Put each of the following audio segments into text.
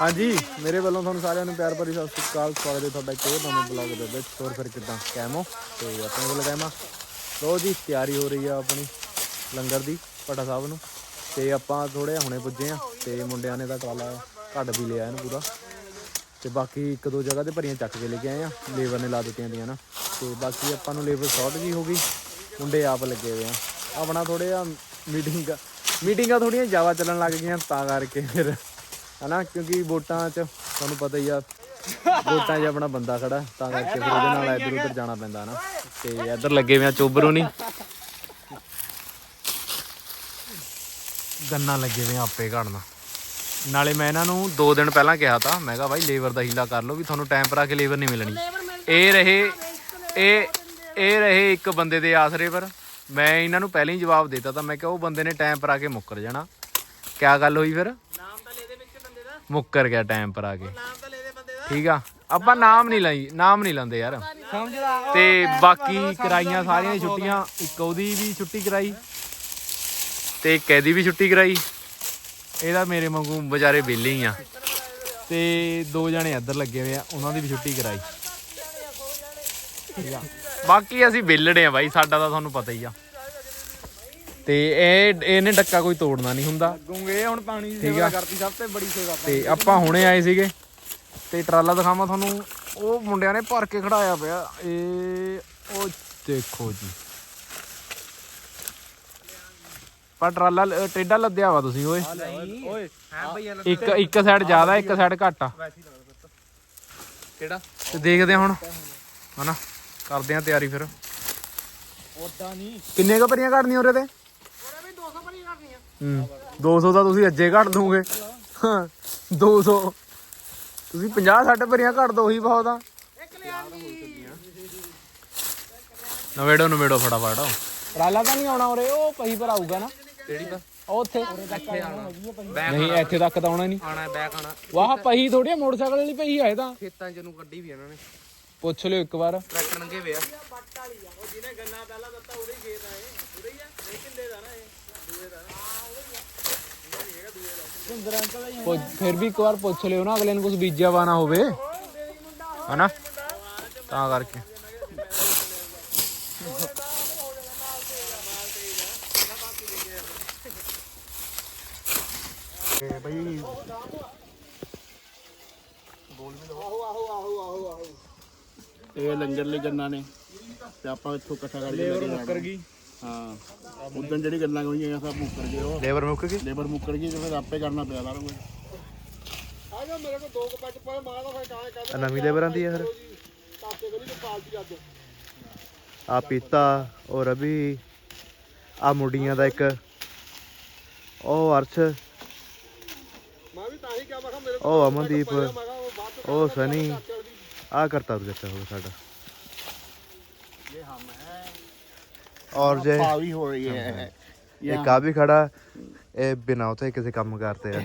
ਹਾਂਜੀ, ਮੇਰੇ ਵੱਲੋਂ ਤੁਹਾਨੂੰ ਸਾਰਿਆਂ ਨੂੰ ਪਿਆਰ ਭਰੀ ਸਤਿ ਸ਼੍ਰੀ ਅਕਾਲ, ਸਵਾਗਤ ਹੈ ਤੁਹਾਡਾ ਇੱਕ ਹੋਰ ਨਵੇਂ ਬਲੌਗ ਦੇ ਵਿੱਚ। ਹੋਰ ਫਿਰ ਕਿਦਾਂ? ਕੈਮੋ ਤੇ ਆਪਣੇ ਕੋਲ ਕੈਮਾ ਲੋ ਜੀ, ਤਿਆਰੀ ਹੋ ਰਹੀ ਆ ਆਪਣੀ ਲੰਗਰ ਦੀ ਪਟਾ ਸਾਹਿਬ ਨੂੰ। ਤੇ ਆਪਾਂ ਥੋੜੇ ਹੁਣੇ ਪੁੱਜੇ ਆ, ਤੇ ਮੁੰਡਿਆਂ ਨੇ ਤਾਂ ਟਰਾਲਾ ਘੱਟ ਵੀ ਲਿਆ ਇਹਨੂੰ ਪੂਰਾ। ਤੇ ਬਾਕੀ ਇੱਕ ਦੋ ਜਗ੍ਹਾ ਤੇ ਭਰੀਆਂ ਚੱਕ ਕੇ ਲੈ ਕੇ ਆਏ ਆ, ਲੇਬਰ ਨੇ ਲਾ ਦਿੱਤੀਆਂ ਦੀਆਂ ਨਾ। ਤੇ ਬਾਕੀ ਆਪਾਂ ਨੂੰ ਲੇਬਰ ਸ਼ਾਰਟ ਜੀ ਹੋ ਗਈ, ਮੁੰਡੇ ਆਪ ਲੱਗੇ ਹੋਏ ਆ। ਆਪਣਾ ਥੋੜੇ ਆ ਮੀਟਿੰਗ ਮੀਟਿੰਗਾਂ ਥੋੜੀਆਂ ਜ਼ਿਆਦਾ ਚੱਲਣ ਲੱਗ ਗਈਆਂ, ਤਾਂ ਕਰਕੇ ਫਿਰ ਹਨਾ? ਕਿਉਂਕਿ ਵੋਟਾਂ 'ਚ ਤੁਹਾਨੂੰ ਪਤਾ ਹੀ ਆ, ਵੋਟਾਂ 'ਚ ਆਪਣਾ ਬੰਦਾ ਖੜਾ, ਤਾਂ ਕਰਕੇ ਫਿਰ ਉਹਦੇ ਨਾਲ ਇੱਧਰ ਉੱਧਰ ਜਾਣਾ ਪੈਂਦਾ ਨਾ ਤੇ ਇੱਧਰ ਲੱਗੇ ਹੋਏ ਆ ਚੋਬਰੋਂ ਨਹੀਂ ਗੰਨਾ ਲੱਗੇ ਹੋਏ ਆਪੇ ਘੜਨਾ। ਨਾਲੇ ਮੈਂ ਇਹਨਾਂ ਨੂੰ 2 ਦਿਨ ਪਹਿਲਾਂ ਕਿਹਾ ਤਾਂ, ਮੈਂ ਕਿਹਾ ਬਾਈ ਲੇਬਰ ਦਾ ਹੀਲਾ ਕਰ ਲਓ ਵੀ ਤੁਹਾਨੂੰ ਟਾਈਮ ਪਰ ਆ ਕੇ ਲੇਬਰ ਨਹੀਂ ਮਿਲਣੀ। ਇਹ ਰਹੇ, ਇਹ ਇਹ ਰਹੇ ਇੱਕ ਬੰਦੇ ਦੇ ਆਸਰੇ ਪਰ ਮੈਂ ਇਹਨਾਂ ਨੂੰ ਪਹਿਲਾਂ ਹੀ ਜਵਾਬ ਦਿੱਤਾ ਤਾਂ ਮੈਂ ਕਿਹਾ ਉਹ ਬੰਦੇ ਨੇ ਟਾਈਮ ਪਰ ਆ ਕੇ ਮੁੱਕਰ ਜਾਣਾ। ਕਿਆ ਗੱਲ ਹੋਈ ਫਿਰ ਨਾਮ ਤਾਂ ਲੈ ਦੇ ਵਿੱਚ ਬੰਦੇ ਦਾ ਮੁੱਕਰ ਗਿਆ ਟਾਈਮ ਪਰ ਆ ਕੇ। ਨਾਮ ਤਾਂ ਲੈ ਦੇ ਬੰਦੇ ਦਾ। ਠੀਕ ਆ? ਆਪਾਂ ਨਾਮ ਨਹੀਂ ਲਈ ਨਾਮ ਨਹੀਂ ਲੈਂਦੇ ਯਾਰ। ਸਮਝਦਾ ਤੇ ਬਾਕੀ ਕਰਾਈਆਂ ਸਾਰੀਆਂ ਦੀ ਛੁੱਟੀਆਂ ਇੱਕ ਉਹਦੀ ਵੀ ਛੁੱਟੀ ਕਰਾਈ ਤੇ ਇੱਕ ਇਹਦੀ ਵੀ ਛੁੱਟੀ ਕਰਾਈ। ਇਹਦਾ ਮੇਰੇ ਵਾਂਗੂ ਵਿਚਾਰੇ ਵਿਹਲੇ ਹੀ ਆ। ਤੇ ਦੋ ਜਣੇ ਇੱਧਰ ਲੱਗੇ ਹੋਏ ਆ ਉਹਨਾਂ ਦੀ ਵੀ ਛੁੱਟੀ ਕਰਾਈ। ਠੀਕ ਆ? ਬਾਕੀ ਅਸੀਂ ਵਿਹਲੜੇ ਆ ਬਾਈ ਸਾਡਾ ਤਾਂ ਤੁਹਾਨੂੰ ਪਤਾ ਹੀ ਆ। ਤੇ ਇਹ ਇਹਨੇ ਡੱਕਾ ਕੋਈ ਤੋੜਨਾ ਨਹੀਂ ਹੁੰਦਾ। ਗੂੰਗੇ ਹੁਣ ਪਾਣੀ ਦੀ ਸੇਵਾ। ਕਰਤੀ ਸਭ ਤੋਂ ਬੜੀ ਸੇਵਾ ਤੇ ਆਪਾਂ ਹੁਣੇ ਆਏ ਸੀਗੇ ਤੇ ਟਰਾਲਾ ਦਿਖਾਵਾਂ ਤੁਹਾਨੂੰ। ਉਹ ਮੁੰਡਿਆਂ ਨੇ ਭਰ ਕੇ ਖੜਾਇਆ ਪਿਆ। ਇਹ ਉਹ ਦੇਖੋ ਜੀ। ਪਰ ਟਰਾਲਾ ਟੇਢਾ ਲੱਦਿਆ ਵਾ ਤੁਸੀਂ ਓਏ। ਇੱਕ ਇੱਕ ਸਾਈਡ ਜ਼ਿਆਦਾ ਇੱਕ ਸਾਈਡ ਘੱਟ ਆ। ਕਿਹੜਾ? ਤੇ ਦੇਖਦੇ ਹੁਣ। ਹਨਾ? ਕਰਦੇ ਆ ਤਿਆਰੀ ਫਿਰ। ਉਦਾਂ ਨਹੀਂ। ਕਿੰਨੇ ਕੁ ਭਰੀਆਂ ਘੜਨੀਆਂ ਉਰੇ ਤੇ ਉਹਨੇ ਵੀ 200 ਭਰੀ ਕਰਨੀ ਆ ਹੂੰ 200 ਤਾਂ ਤੁਸੀਂ ਅੱਜੇ ਘੜ ਦੋਗੇ। ਹਾਂ 200 ਤੁਸੀਂ 50 60 ਭਰੀਆਂ ਘੜ ਦੋ ਉਹੀ ਬਹੁਤ ਆ ਨਹੀਂ ਨਵੇੜੋ ਨਵੇੜੋ ਫਟਾਫਟ। ਟਰਾਲਾ ਤਾਂ ਨਹੀਂ ਆਉਣਾ ਉਰੇ ਉਹ ਪਹੀ ਪਰ ਆਊਗਾ ਨਾ। ਕਿਹੜੀ ਦਾ ਉਹ ਉੱਥੇ। ਇੱਥੇ ਆਣਾ ਨਹੀਂ ਇੱਥੇ ਤੱਕ ਤਾਂ ਆਉਣਾ ਨਹੀਂ। ਆਣਾ ਬੈਕ ਆਣਾ ਵਾਹ ਪਹੀ ਥੋੜੀ ਮੋਟਰਸਾਈਕਲ ਵਾਲੀ ਪਹੀ ਆਏ ਤਾਂ। ਖੇਤਾਂ ਚ ਨੂੰ ਕੱਢੀ ਵੀ ਇਹਨਾਂ ਨੇ। ਪੁੱਛ ਲਿਓ ਇੱਕ ਵਾਰ। ਟਰੈਕਟਰ ਨੰਗੇ ਵੇ ਆ ਉਹ ਜਿਹਨੇ ਗੰਨਾ ਪਹਿਲਾਂ ਦਿੱਤਾ ਉਹਦੇ ਹੀ ਖੇਤ ਆਏ ਉਹਦੇ ਹੀ ਆ। ਇਹ ਕਿੰਦੇ ਦਾ ਨਾ ਇਹ। ਦੂਏ ਦਾ ਨਾ। ਫਿਰ ਵੀ ਇੱਕ ਵਾਰ ਪੁੱਛ ਲਿਓ ਨਾ ਅਗਲੇ ਨੂੰ ਕੁਝ ਬੀਜਿਆ ਵਾ ਨਾ ਹੋਵੇ ਹਨਾ ਤਾਂ ਕਰਕੇ ਇਹ ਲੰਗਰ ਲਈ ਗੰਨਾ ਨੇ ਤੇ ਆਪਾਂ ਇੱਥੋਂ ਇਕੱਠਾ ਕਰਕੇ ਲੈ ਕੇ ਮੁੱਕਰ ਗਈ ਹਾਂ। ਉਦੋਂ ਜਿਹੜੀ ਗੱਲਾਂ ਹੋਈਆਂ ਸਭ ਮੁੱਕਰ ਗਏ ਉਹ। ਲੇਬਰ ਮੁੱਕ ਗਈ? ਲੇਬਰ ਮੁੱਕਰ ਗਈ ਤੇ ਫਿਰ ਆਪੇ ਕਰਨਾ ਪਿਆ ਸਾਰਾ ਕੁਝ ਆ ਜਾ ਮੇਰੇ ਕੋਲ ਦੋ ਕੁ ਪੈਚ ਪਏ ਮਾਂ ਦਾ ਫਿਰ ਕਾਹੇ ਕਹਿੰਦਾ ਨਵੀਂ ਲੇਬਰ ਆਂਦੀ ਹੈ ਫਿਰ। ਕਾਕੇ ਗਲੀ ਤੋਂ ਪਾਲਤੀ ਅੱਜ ਆ ਪੀਤਾ ਔਰ ਅਭੀ ਆ ਮੁੰਡੀਆਂ ਦਾ ਇੱਕ। ਉਹ ਅਰਸ਼। ਮੈਂ ਵੀ ਤਾਂ ਹੀ ਕਿਹਾ ਮੈਂ ਕਿਹਾ ਮੇਰੇ ਉਹ ਅਮਨਦੀਪ ਕੋਲ ਉਹ ਬਾਅਦ ਉਹ ਸਨੀ। ਆ ਕਰਤਾ ਤੂੰ ਜੱਟਾ ਹੋਗਾ ਸਾਡਾ। और जे ਪਾ ਵੀ ਹੋ ਰਹੀ ਹੈ एक आ भी खड़ा ये बिना उठे किसी काम करते हैं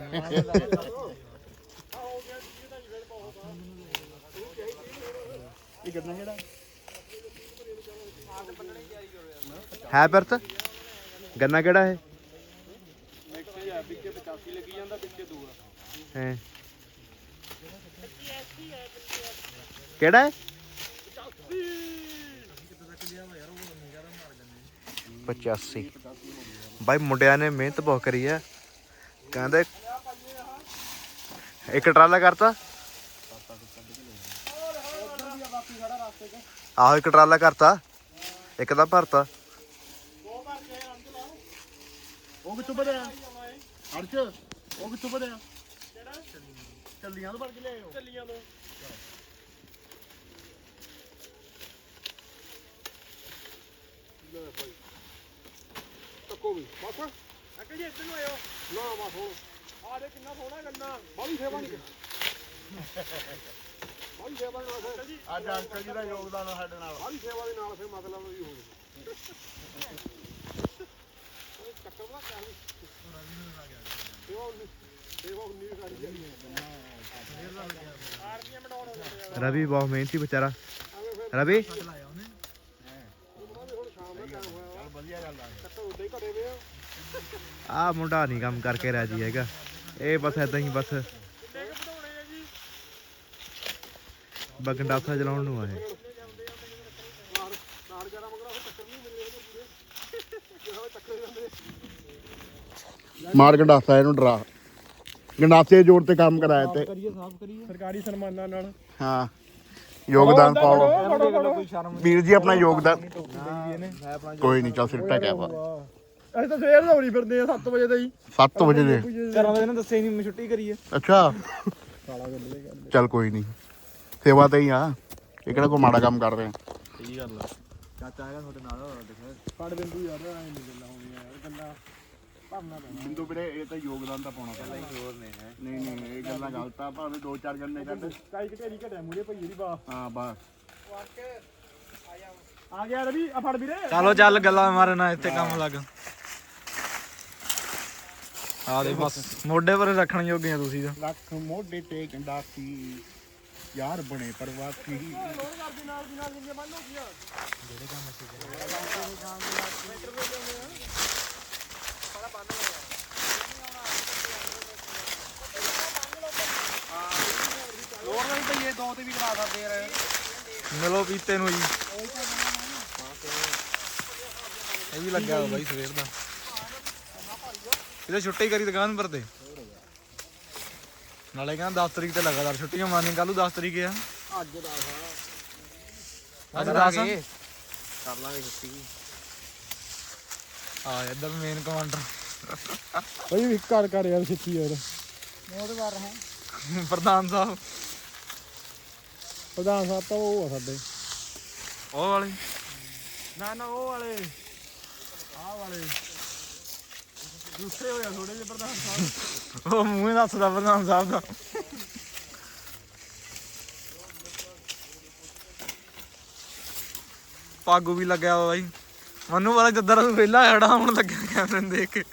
ਇਹ ਗੰਨਾ ਜਿਹੜਾ है परत गन्ना केड़ा है हैं केड़ा है ਪਚਾਸੀ। ਬਾਈ ਮੁੰਡਿਆਂ ਨੇ ਮਿਹਨਤ ਬਹੁਤ ਕਰੀ ਹੈ ਕਹਿੰਦੇ ਇੱਕ ਟਰਾਲਾ ਕਰਤਾ। ਆਹੋ, ਇੱਕ ਟਰਾਲਾ ਕਰਤਾ। ਇੱਕ ਦਾ ਭਰਤਾ। ਉਹ ਕਿੱਥੋਂ ਭਰਿਆ? ਅਰਚ ਉਹ ਕਿੱਥੋਂ ਭਰਿਆ? ਚੱਲੀਆਂ ਤੋਂ ਭਰ ਕੇ ਲਿਆਇਓ। ਚੱਲੀਆਂ ਤੋਂ ਲੈ ਭਾਈ। ਤੱਕੋ ਵੀ ਬਸ। ਅੰਕਲ ਜੀ ਇੱਧਰ ਨੂੰ ਆਇਓ। ਨਾ ਬਸ ਹੁਣ। ਆ ਦੇ ਕਿੰਨਾ ਸੋਹਣਾ ਗੰਨਾ। ਬਾਲੀ ਸੇਵਾ ਨਹੀਂ ਬਾਲੀ ਸੇਵਾ ਦੇ ਨਾਲ ਫਿਰ ਅੱਜ ਅੰਕਲ ਜੀ ਦਾ ਯੋਗਦਾਨ ਆ ਸਾਡੇ ਨਾਲ। ਬਾਲੀ ਸੇਵਾ ਦੇ ਨਾਲ ਫਿਰ ਮਤਲਬ ਵੀ ਹੋ ਗਿਆ ਚੱਕਰ ਦਾ ਕਾਹੀ ਸੇਵਾ ਉਨੀ ਸੇਵਾ ਉਨੀ ਕਰੀ ਜਾਂਦੀ ਆਰਮੀਆਂ ਮਡਾਉਣ ਹੋ ਜਾਂਦੇ ਰਵੀ ਬਹੁਤ ਮਿਹਨਤੀ ਵਿਚਾਰਾ। ਐਵੇਂ ਫਿਰ ਰਵੀ? ਉਹਨਾਂ ਦੇ ਹੁਣ ਸ਼ਾਮ ਦਾ ਟਾਈਮ ਹੋਇਆ। ਵਾ ਵਧੀਆ ਆ। ਮੁੰਡਾ ਨਹੀਂ ਕੰਮ ਕਰਕੇ ਰਾਜੀ ਹੈਗਾ। ਇਹ ਬਸ ਐਦਾਂ ਹੀ ਬਸ। ਬਗੰਡਾਸਾ ਚਲਾਉਣ ਨੂੰ ਆਏ ਮਾਰ ਗੰਡਾਸਾ ਇਹਨੂੰ ਡਰਾ। ਗੰਡਾਸੇ ਜੋੜ ਤੇ ਕੰਮ ਕਰਾਇਆ ਤੇ। ਸਰਕਾਰੀ ਸਨਮਾਨਾਂ ਨਾਲ। ਹਾਂ। ਯੋਗਦਾਨ ਪਾਓ। ਫੜੋ ਫੜੋ ਵੀਰ ਜੀ ਆਪਣਾ ਯੋਗਦਾਨ। ਕੋਈ ਨਹੀਂ ਚੱਲ ਸਿਰ ਟਕਿਆ ਵਾ ਅਸੀਂ ਤਾਂ ਸਵੇਰ ਦੌੜੀ ਫਿਰਦੇ ਆ 7 ਵਜੇ ਦਾ ਹੀ 7 ਵਜੇ ਦੇ। ਘਰਾਂ ਦੇ ਇਹਨਾਂ ਦੱਸਿਆ ਹੀ ਨਹੀਂ ਮੈਂ ਛੁੱਟੀ ਕਰੀ ਹੈ ਅੱਛਾ। ਚੱਲ ਕੋਈ ਨਹੀਂ। ਸੇਵਾ ਤੇ ਹੀ ਆ। ਇਹ ਕਿਹੜਾ ਕੋਈ ਮਾੜਾ ਕੰਮ ਕਰ ਰਹੇ ਆ। ਸਹੀ ਗੱਲ ਆ। ਚਾਚਾ ਹੈਗਾ ਤੁਹਾਡੇ ਨਾਲ ਦੇਖੋ। ਫੜ ਬਿੰਦੂ ਯਾਰ ਐ ਨਹੀਂ ਗੱਲਾਂ ਹੋਣੀਆਂ ਯਾਰ ਗੱਲਾਂ। ਭਰਨਾ ਪੈਣਾ ਬਿੰਦੂ ਵੀਰੇ ਇਹ ਤਾਂ ਯੋਗਦਾਨ ਤਾਂ ਪਾਉਣਾ ਪਹਿਲਾਂ ਹੀ ਹੋਰ ਨੇ ਹੈ ਨਹੀਂ ਨਹੀਂ ਇਹ ਗੱਲਾਂ ਗਲਤ ਆ ਭਾਵੇਂ ਦੋ ਚਾਰ ਗੰਨੇ ਕੱਢ ਕਾਈ ਘਟੇਰੀ ਘਟਿਆ ਮੂਰੇ ਭਈ ਜਿਹੜੀ ਬਾ ਹਾਂ ਬਸ ਆ ਗਿਆ ਰਵੀ ਆ ਫੜ ਵੀਰੇ ਚਲੋ ਚੱਲ ਗੱਲਾਂ ਮਾਰਨਾ ਇੱਥੇ ਕੰਮ ਲੱਗ ਆ ਦੇ ਬਸ ਮੋਢੇ ਪਰ ਰੱਖਣ ਜੋਗੀਆਂ ਤੁਸੀਂ ਤਾਂ ਲੱਖ ਮੋਢੇ ਤੇ ਗੰਡਾਸੀ ਯਾਰ ਬਣੇ ਪਰਵਾਸੀ ਲੋੜ ਨਹੀਂ ਭਈਏ ਦੋ ਤੇ ਵੀ ਕਰਾ ਸਕਦੇ ਯਾਰ ਮਿਲੋ ਪੀਤੇ ਨੂੰ ਜੀ। ਇਹ ਵੀ ਲੱਗਿਆ ਹੋਇਆ ਬਾਈ ਸਵੇਰ ਦਾ। ਇਹਦਾ ਛੁੱਟੀ ਕਰੀ ਦੁਕਾਨ ਪਰ ਤੇ। ਨਾਲੇ ਕਹਿੰਦਾ 10 ਤਰੀਕ ਤੇ ਲਗਾਤਾਰ ਛੁੱਟੀਆਂ ਮਾਰਨੀ ਕੱਲੂ 10 ਤਰੀਕ ਆ। ਅੱਜ ਦਾ ਅੱਜ 10 ਕਰ ਲਾਂਗੇ ਛੁੱਟੀ। ਆ ਇੱਧਰ ਮੇਨ ਕਮਾਂਡਰ ਬਈ ਵੀ ਕਰ ਕਰ ਯਾਰ ਛੇਤੀ ਯਾਰ। ਪ੍ਰਧਾਨ ਸਾਹਿਬ। ਪ੍ਰਧਾਨ ਸਾਹਿਬ ਤਾਂ ਉਹ ਆ ਸਾਡੇ। ਉਹ ਵਾਲੇ। ਨਾ ਨਾ ਉਹ ਵਾਲੇ। ਆਹ ਵਾਲੇ। ਦੂਸਰੇ ਹੋਇਆ ਥੋੜੇ ਜਿਹੇ ਪ੍ਰਧਾਨ ਸਾਹਿਬ। ਉਹ ਮੂੰਹ ਦੱਸਦਾ ਪ੍ਰਧਾਨ ਸਾਹਿਬ ਦਾ। ਪਾਗੂ ਵੀ ਲੱਗਿਆ ਵਾ ਬਾਈ। ਮੈਨੂੰ ਵਾਲਾ ਜੱਦਰ ਨੂੰ ਵਿਹਲਾ ਖੜਾ ਹੁਣ ਲੱਗਿਆ ਕੈਮਰੇ ਨੂੰ ਦੇਖ ਕੇ।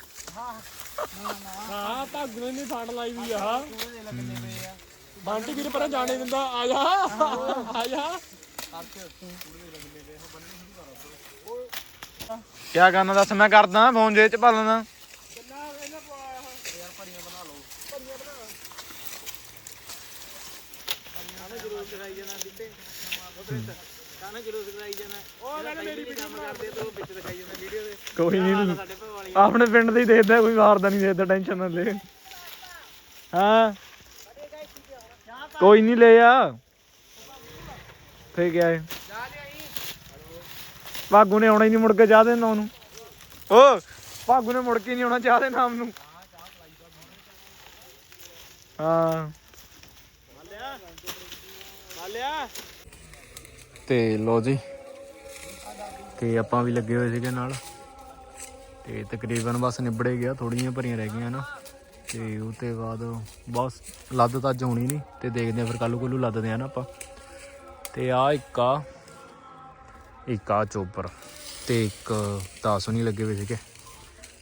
ਹਾਂ ਭੱਗ ਨੇ ਨਹੀਂ ਫੜ ਲਾਈ ਵੀ ਆ। ਬੰਟੀ ਵੀਰ ਪਰਾਂ ਜਾਣੇ ਦਿੰਦਾ। ਆ ਜਾ ਆ ਜਾ। ਕਿਆ ਕਰਨਾ ਦੱਸ ਮੈਂ ਕਰਦਾ ਫੋਨ ਜੇ ਚ ਪਾ ਲੈਣਾ ਉਹ ਗੱਲ ਮੇਰੀ ਵੀਡੀਓ ਕਰਦੇ ਤੂੰ ਵਿੱਚ ਦਿਖਾਈ ਜਾਂਦਾ ਵੀਡੀਓ ਦੇ। ਕੋਈ ਨਹੀਂ ਆਪਣੇ ਪਿੰਡ ਦੇ ਹੀ ਦੇਖਦਾ ਕੋਈ ਮਾਰਦਾ ਨਹੀਂ ਦੇਖਦਾ ਟੈਨਸ਼ਨ ਨਾ ਲੈ। ਹਾਂ। ਕੋਈ ਨਹੀਂ ਲੈ ਆ। ਫੇ ਗਿਆ ਹੈ? ਭਾਗੂ ਨੇ ਆਉਣਾ ਹੀ ਨਹੀਂ ਮੁੜ ਕੇ ਚਾਹ ਦੇ ਨਾ ਉਹਨੂੰ। ਓ ਭਾਗੂ ਨੇ ਮੁੜ ਕੇ ਨਹੀਂ ਆਉਣਾ ਚਾਹ ਦੇ ਨਾਮ ਨੂੰ। ਹਾਂ। ਹਾਲਿਆ ਤੇ ਲੋ ਜੀ, ਤੇ ਆਪਾਂ ਵੀ ਲੱਗੇ ਹੋਏ ਸੀਗੇ ਨਾਲ। ਤੇ ਤਕਰੀਬਨ ਬਸ ਨਿਬੜੇ ਗਿਆ ਥੋੜੀਆਂ ਭਰੀਆਂ ਰਹਿ ਗਈਆਂ ਨਾ। ਤੇ ਉਹ ਤੇ ਬਾਅਦ ਬਸ ਲੱਦ ਤਾਂ ਹੋਣੀ ਨਹੀਂ ਤੇ ਦੇਖਦੇ ਆ ਫਿਰ ਕੱਲੂ ਕੋਲੂ ਲੱਦਦੇ ਆ ਨਾ ਆਪਾਂ। ਤੇ ਆ ਇੱਕ ਆ ਇੱਕ ਆ ਚੋਪਰ, ਤੇ ਇੱਕ ਤਾਸ ਨਹੀਂ ਲੱਗੇ ਹੋਏ ਸੀਗੇ।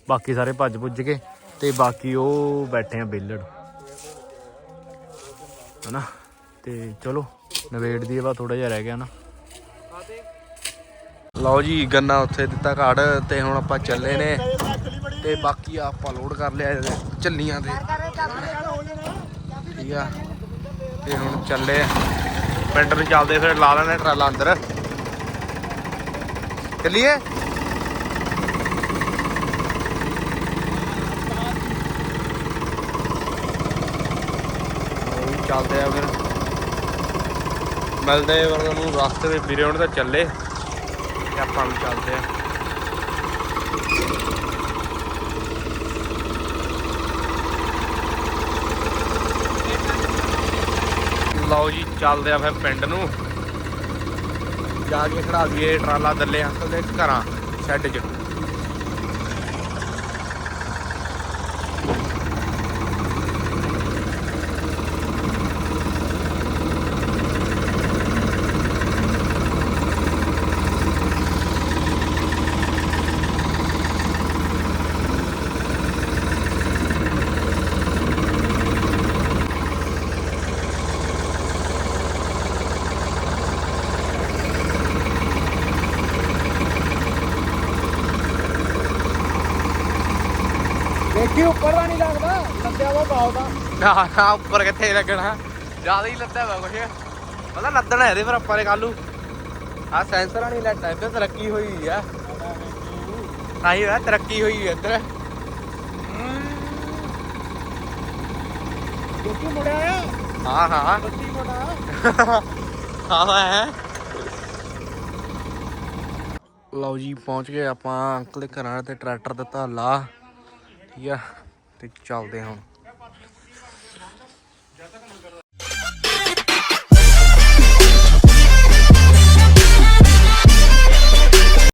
ਬਾਕੀ ਸਾਰੇ ਭੱਜ ਭੁੱਜ ਕੇ ਤੇ ਬਾਕੀ ਉਹ ਬੈਠੇ ਆ ਬੇਲੜ। ਹਨਾ? ਤੇ ਚਲੋ ਨਵੇੜ ਦੀ ਵਾ ਥੋੜਾ ਜਿਹਾ ਰਹਿ ਗਿਆ ਨਾ। ਲਓ ਜੀ, ਗੰਨਾ ਉੱਥੇ ਦਿੱਤਾ ਘਾੜ ਤੇ ਹੁਣ ਆਪਾਂ ਚੱਲੇ ਨੇ ਤੇ ਬਾਕੀ ਆਪਾਂ ਲੋਡ ਕਰ ਲਿਆ ਇਹਦੇ ਚੱਲੀਆਂ ਤੇ। ਠੀਕ ਆ। ਤੇ ਹੁਣ ਚੱਲੇ ਆ। ਪਿੰਡ ਨੂੰ ਚੱਲਦੇ ਫਿਰ ਲਾ ਲੈਣੇ ਟਰਾਲਾ ਅੰਦਰ। ਚੱਲੀਏ? ਚੱਲਦੇ ਆ ਫਿਰ। ਮਿਲਦੇ ਆ ਵਰਗਾ ਨੂੰ ਰਸਤੇ ਵਿੱਚ ਵੀਰੇ ਹੁਣ ਤਾਂ ਚੱਲੇ। ਤੇ ਆਪਾਂ ਵੀ ਚੱਲਦੇ ਆ ਲਓ ਜੀ, ਚੱਲਦੇ ਆ ਫਿਰ ਪਿੰਡ ਨੂੰ। ਜਾ ਕੇ ਖੜਾ ਦਈਏ, ਟਰਾਲਾ ਦੱਲੇ ਅੰਕਲ ਦੇ ਘਰਾਂ ਸ਼ੈੱਡ 'ਚ। ਉੱਪਰ ਦਾ ਨਹੀਂ ਲੱਗਦਾ ਲੱਦਿਆ ਵਾ ਪਾਉ ਦਾ। ਨਾ ਨਾ ਉੱਪਰ ਕਿੱਥੇ ਲੱਗਣਾ? ਜ਼ਿਆਦਾ ਹੀ ਲੱਤਾ ਵਾ ਕੁਛ। ਪਤਾ ਲੱਦਣਾ ਇਹਦੇ ਪਰ ਆਪਾਂ ਨੇ ਕੱਲੂ ਆ ਸੈਂਸਰ ਵਾਲੀ ਲੈਟ ਇੱਧਰ ਤਰੱਕੀ ਹੋਈ ਆ। ਆਈ ਆ ਤਰੱਕੀ ਹੋਈ ਆ ਇੱਧਰ। ਕਿਉਂਕਿ ਮੁੜਿਆ ਆ? ਹਾਂ ਹਾਂ। ਬੱਤੀ ਮੁੜਾ ਹਾਂ ਹੈ ਲਓ ਜੀ ਪਹੁੰਚ ਗਏ ਆਪਾਂ। ਅੰਕਲ ਦੇ ਘਰਾਂ ਤੇ ਟਰੈਕਟਰ ਦਿੱਤਾ ਲਾ ਠੀਕ ਆ। ਤੇ ਚੱਲਦੇ ਹਾਂ ਹੁਣ।